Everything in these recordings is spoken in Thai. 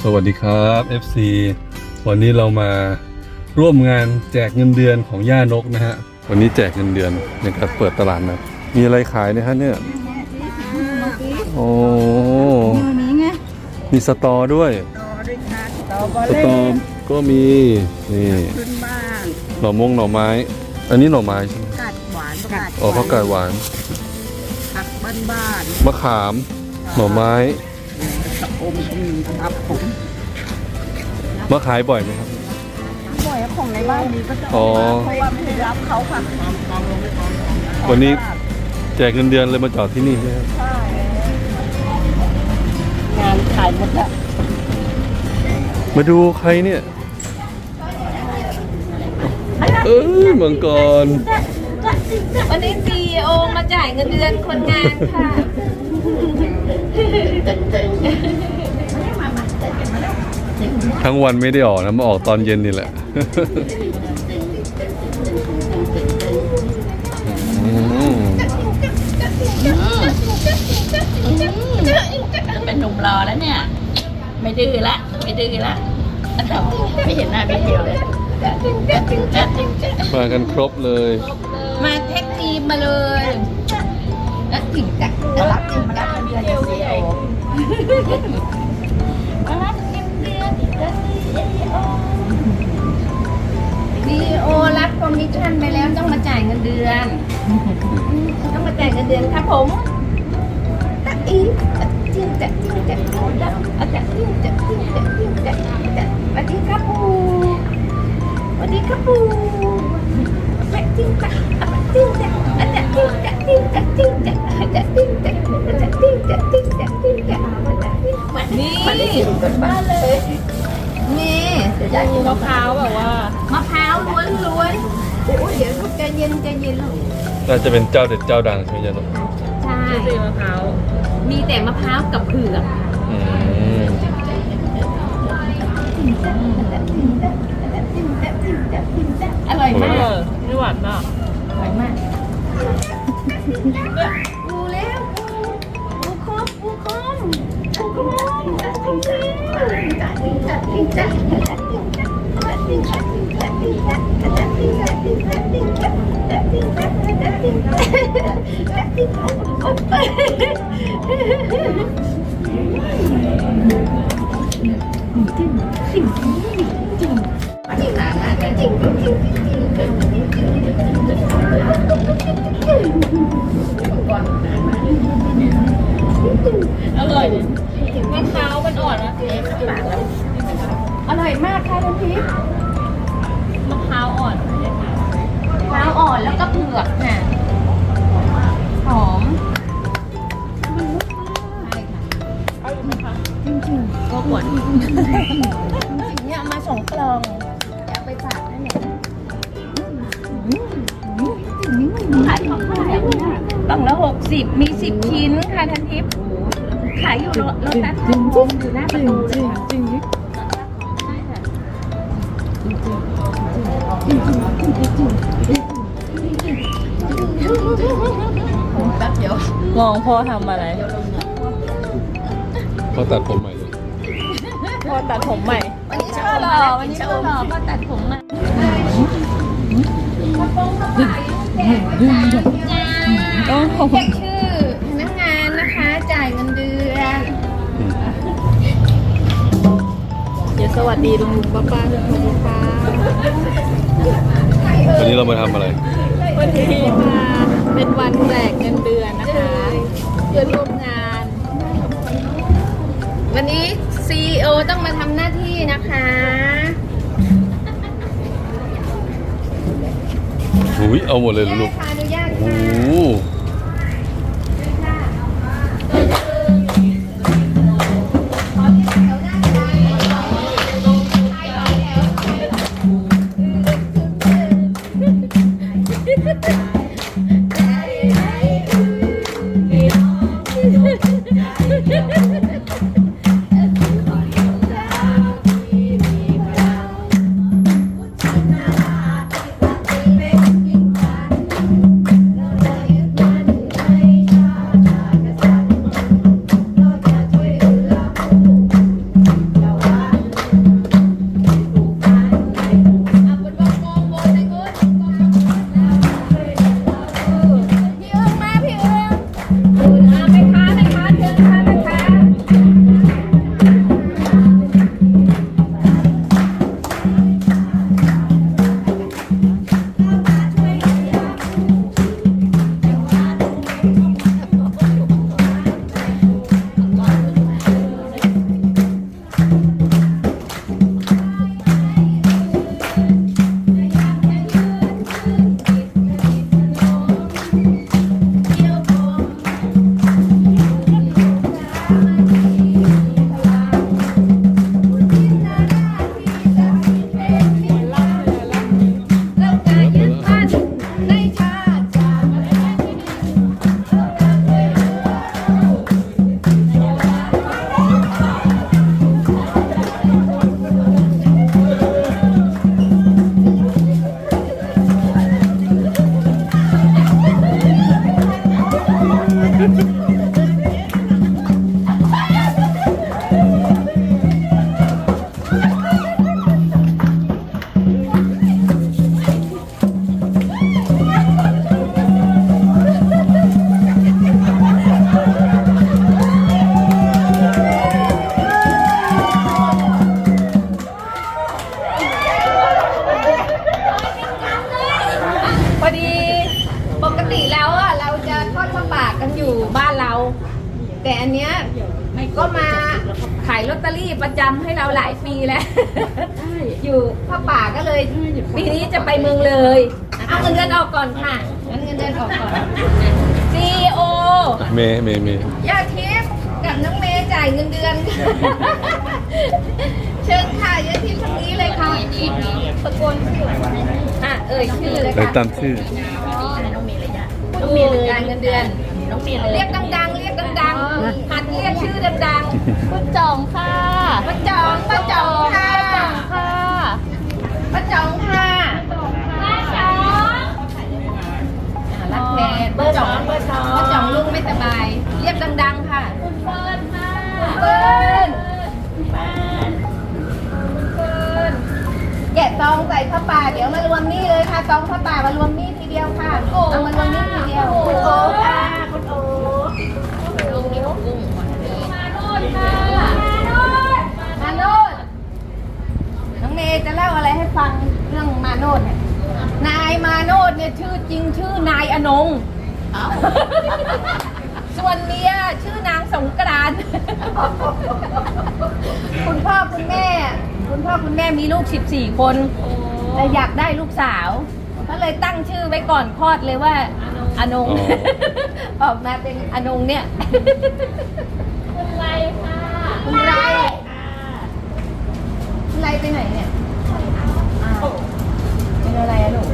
สวัสดีครับ FC วันนี้เรามาร่วมงานแจกเงินเดือนของย่านกนะฮะ วันนี้แจกเงินเดือนในการเปิดตลาดนะมีอะไรขายเนะฮะเนี่ยโอ้ตัวนี้ไงมีสตอด้วยต่อด้วยค่ะต่อบอลสเล่ตอก็มีนี่ขึ้นบ้านหน่อมงหน่อไม้ อันนี้หน่อไม้ใช่ไหมกัดหวานกัดอ๋อผักกาดหวานผักบ้านบ้านมะขามหน่อไม้ตะ อมก็มีครับผมมาขายบ่อยไหมครับ บ่อยของในบ้านนี้ก็จะอ๋อเพราะว่าไม่ได้รับเขาค่ะวันนี้แจกเงินเดือนเลยมาจอดที่นี่ใช่ไหมครับ ใช่งานขายหมดแล้วมาดูใครเนี่ย เอ้ยมังกร วันนี้ซีโอมาจ่ายเงินเดือนคนงานค่ะ ทั้งวันไม่ได้ออกนะมาออกตอนเย็นนี่แหละอืมเป็นหนุ่มรอแล้วเนี่ย ไม่ดื้อละไม่ดื้อละไม่เห็นหน้าพี่เทียวเลยมากันครบเลย มาแท็กทีมมาเลยแล้วถึงจะจะรับเงินมารับเงินเดือนจากซีโซีโอรับคอมมิชชั่นไปแล้วต้องมาจ่ายเงินเดือน ต้องมาจ่ายเงินเดือนครับผมตะอีตะจิ้งจะจิ้งจะจิ้งจะอะจะจิ้งจะจิ้งจะจิ้งจะจะสวัสดีครับปูสวัสดีครับปูอะจิ้งจะอะจิ้งจะอะจะจิ้งจะจิ้งจะจิ้งจะอะจะจิ้งจะอะจะจิ้งจะจิ้งจะจิ้งจะอะจะจิ้งมานี่มานี่กันบ้านเลย นี่อยากกินมะพร้าวแบบว่ามะพร้าวล้วนๆโอ้ยเดี๋ยวลูกใจเย็นใจเย็นลูกน่าจะเป็นเจ้าเด็ดเจ้าดังใช่ไหมจ๊ะน้องใช่ซื้อมะพร้าวมีแต่มะพร้าวกับเผือกอืมอร่อย อร่อยมะพร้าวมันอ่อนนะอร่อยมากค่ะคุณพีชมะพร้าวอ่อนมะพร้าวอ่อนแล้วก็เผือกค่ะ ก็หวนจริงๆเนี่ยมาสองกล่องเดี๋ยวเอาไปฝากนั่นแหละขายของเท่าไหร่เนี่ยกล่องละหกสิบมีสิบชิ้นค่ะทันทิพย์ขายอยู่รถรถแป๊บนึงอยู่หน้าประตูเลยค่ะมองพ่อทำอะไร เขาตัดผมใหม่เลยพ่อตัดผมใหม่ วันนี้ชอบหล่อวันนี้ชอบหล่อก็ตัดผมมาต้องขอบคุณชื่อพนักงานนะคะจ่ายเงินเดือนเดี๋ยวสวัสดีลุงลุงป้าป้าสวัสดีค่ะวันนี้เรามาทำอะไร วันนี้มาเป็นวันแจกเงินเดือนนะคะ เพื่อนร่วมงาน วันนี้ CEO ต้องมาทำหน้าที่นะคะหุยเอาหมดเลยเหรอลูก ขออนุญาตโอ้ค่ะ โห ประจำให้เราหลายปีแล้วอยู่พ่อป่าก็เลยปีนี้จะไปเมืองเลยเอาเงินเดือนออกก่อนค่ะงั้นเงินเดือนออกก่อนซีโอเมย์เมย์เมย์ยาทิพย์กับน้องเมย์จ่ายเงินเดือน เชิญค่ะยาทิพย์ทางนี้เลยค่ะตะโกนชื่ออะเอ่ยชื่อเลยเลยค่ะตามชื่อน้องเมย์เลยจ้ะน้องเมย์เลยจ่ายเงินเดือน น้องเมย์เลยเรียกดังๆเรียกดังๆ หัดเรียกชื่อดังคุณจองค่ะๆป้าจองป้าจองค่ะค่ะป้าจองค่ะป้าจองรักแทนป้าจองป้าจองป้าจองลูกไม่สบาย เรียกดัง ๆ ค่ะคุณเฟิร์นค่ะเฟิร์นเฟิร์นแกะซองใส่ผ้าป่าเดี๋ยวมารวมนี่เลยค่ะซองผ้าป่ามารวมนี่ทีเดียวค่ะเอามารวมนี่ทีเดียวคุณโอ๊คค่ะคุณโอ๊ค ลุงนิ้วกุ้งหวานนี้ มาโนดค่ะมาโนดน้องเมย์จะเล่าอะไรให้ฟังเรื่องมาโนดเนี่ยนายมาโนดเนี่ยชื่อจริงชื่อนายอนงเอ้าส่วนเมียชื่อนางสงกรานต์ คุณพ่อคุณแม่ คุณพ่อคุณแม่มีลูก 14 คน แต่อยากได้ลูกสาว ก็เลยตั้งชื่อไว้ก่อนคลอดเลยว่า อนง ออกมาเป็นอนงเนี่ยคุณ ไรค่ะคุณไรคุณไรไปไหนเนี่ยอ้าวเป็นอะไรอะลูก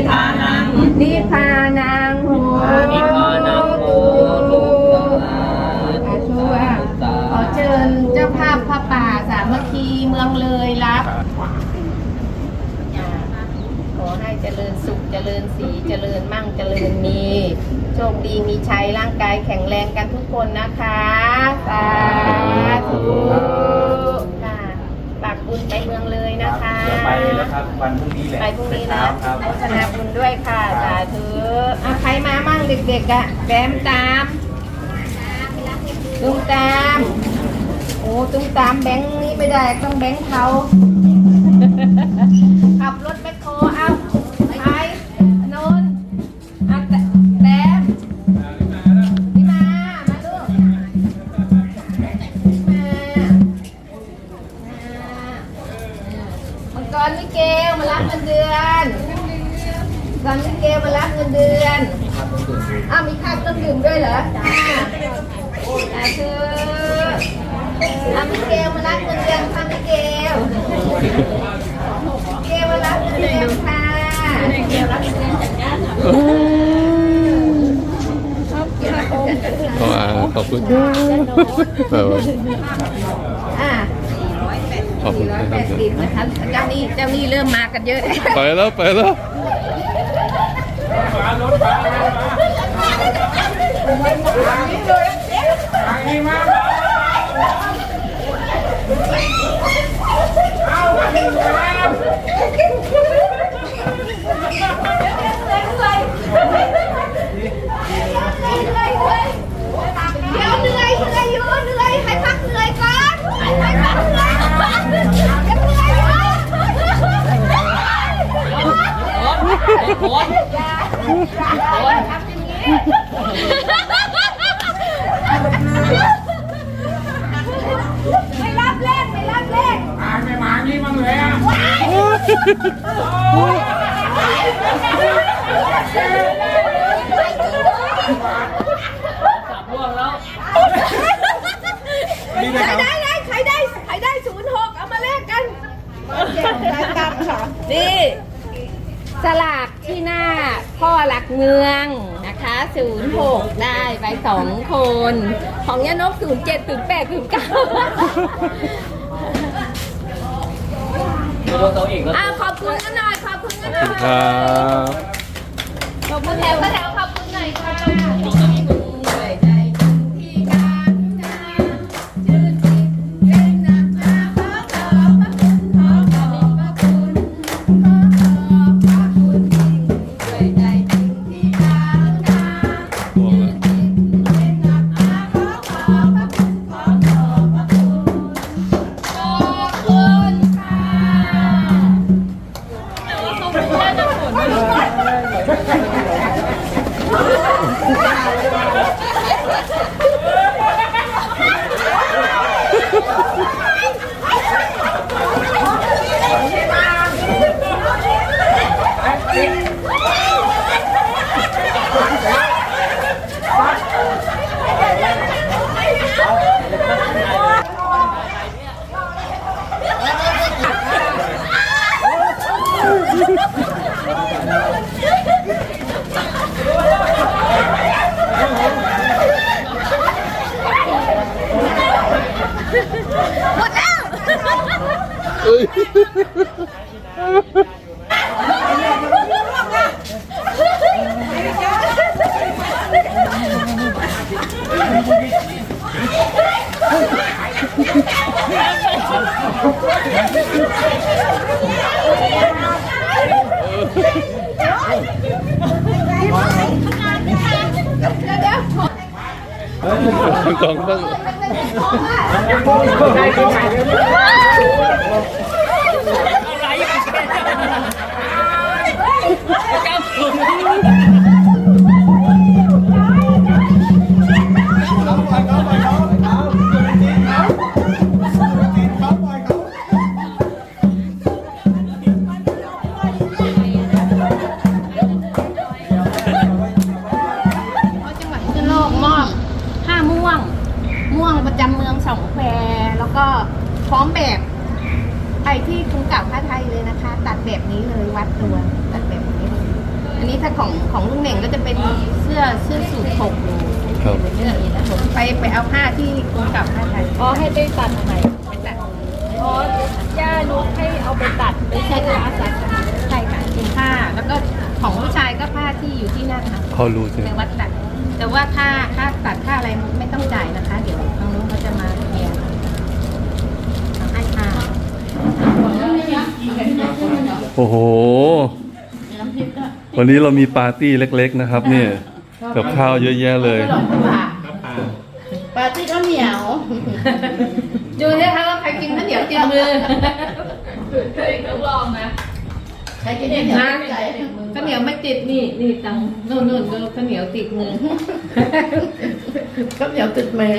งเมธานังนิพพานังโหนิพพานังโหอาชัวขอเชิญเจ้าภาพพระป่าสามัคคีเมืองเลยรับขอให้เจริญสุขเจริญสีเจริญมั่งเจริญมีโชคดีมีชัยร่างกายแข็งแรงกันทุกคนนะคะ สาธุค่ะฝากบุญไปเมืองเลยนะคะ เดี๋ยว ไปแล้วครับวันพรุ่งนี้แหละไปพรุ่งนี้เช้านะครับโฆษณาบุญด้วยค่ะสาธุอะใครมามั่งเด็กๆอะแบมตามตุ้มตาม โอ้ตุ้มตามแบงค์นี้ไม่ได้ต้องแบงค์เขา อนลิเกมารับเงินเดือนอ้าวมีค่าเครื่องดื่มด้วยเหรอจ้าอ่าคืออามิเกลมารับเงินเดือนค่ะมิเกลมิเกลมารับเงินเดือนค่ะเกี่ยวรับเงินจากญาติขอบอ่าขอบคุณครับเอออ่า ขอบคุณคร้อยรัแปบดสิบนะคะเจ้าหนี้เจ้าหนี้เริ่มมากันเยอะไปแล้วไปแล้ว เดี๋ยวเหนื่อยเหนื่อยอยู่เหนื่อยให้พักเหนื่อยก่อนให้พักเหนื่อยก่อนยังเหนื่อยอยู่ โอนโอนไม่รับเลขไม่รับเลขไม่มานี่มั่งเลยอะจับร่วงแล้วใครได้ได้ใครได้ใครได้ศูนย์หกเอามาแลกกันตามค่ะนี่ สลากที่หน้าพ่อหลักเมืองนะคะศูนย์หกได้ไปสองคน ของยานกศูนย์เจ็ดศูนย์แปดศูนย์เก้าตัวตัวเองก็อ่าขอบคุณกันหน่อย ขอบคุณกันหน่ขอบคุณอยครับ ขอบคุณแถวก็แถวขอบคุณหน่อยค่ะ สองต้องจัง ก็พร้อมแบบไปที่กรุงเก่าผ้าไทยเลยนะคะ ตัดแบบนี้เลยวัดตัวตัดแบบนี้เลยอันนี้ถ้าของของลุงเหน่งก็จะเป็นเสื้อเสื้อสูทหกรูครับนี่นะผมไปไปเอาผ้าที่กรุงเก่าผ้าไทยอ๋อให้ไปตัดไหนไปตัดอ๋อย่านุกให้เอาไปตัดไม่ใช่ค่ะตัดใช่ค่ะเป็นผ้าแล้วก็ของผู้ชายก็ผ้าที่อยู่ที่นั่นค่ะเขารู้ใช่ไหมในวัดตัด แต่ว่าค่าค่าตัดค่าอะไรไม่ต้องจ่ายนะคะ เดี๋ยวทางนู้นเขาจะมาเคลียร์ให้ค่า โอ้โหวันนี้เรามีปาร์ตี้เล็ก ๆ นะครับเนี่ยกับข้าวเยอะแยะเลยปาร์ตี้ข้าวเหนียว ดูนะคะว่าใครกินข้าวเหนียวติดมือใครกินข้าวเหนียวนะใส่ข้าวเหนียวไม่ติดนี่นี่ตังนู่นนู่นดูข้าวเหนียวติดมือข้าวเหนียวติดมือ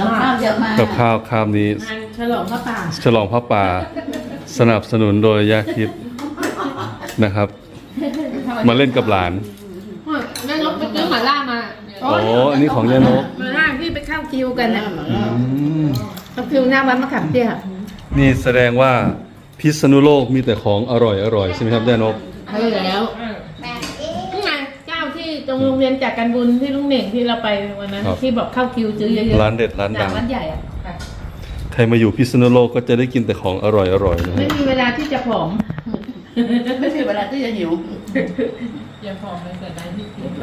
กับข้าวเยอะมากกับข้าวคามนี้ ฉลองพระป่าฉลองพระป่า สนับสนุนโดยยาคิดนะครับ มาเล่นกับหลานแม่นกไปซื้อหมาล่ามาอ๋ออันนี้ของย่านกหมาล่าที่ไปเข้าคิวกันนะอืมเข้าคิวหน้าวัดมะขามเตี้ยนี่แสดงว่าพิษณุโลกมีแต่ของอร่อยอร่อยใช่ไหมครับย่านกใช่แล้วนี่ไงเจ้าที่ตรงโรงเรียนจากกันบุญที่ลุงเหน่งที่เราไปวันนั้นครับที่บอกเข้าคิวซื้อเยอะๆร้านเด็ดร้านดังร้านใหญ่อะค่ะ ใครมาอยู่พิษณุโลกก็จะได้กินแต่ของอร่อยอร่อยนะไม่ฮะมีเวลาที่จะผอม ไม่ใช่เวลาที่จะหิว อย่าพอไปเกิดได้ที่กินไป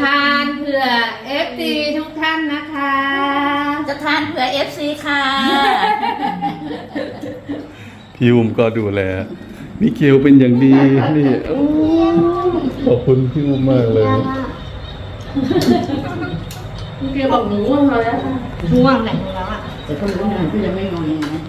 ทานเผื่อเอฟซีทุกท่านนะคะ จะทานเผื่อเอฟซีค่ะ พี่อุ้มก็ดูแลมิเกลเป็นอย่างดีนี่โอ้ขอบคุณพี่อุ้มมากเลย เกียวบอกหนูง่วงเราแล้วง่วงแหละแล้วอะแต่ก็รู้นะพี่ยังไม่งอยนะ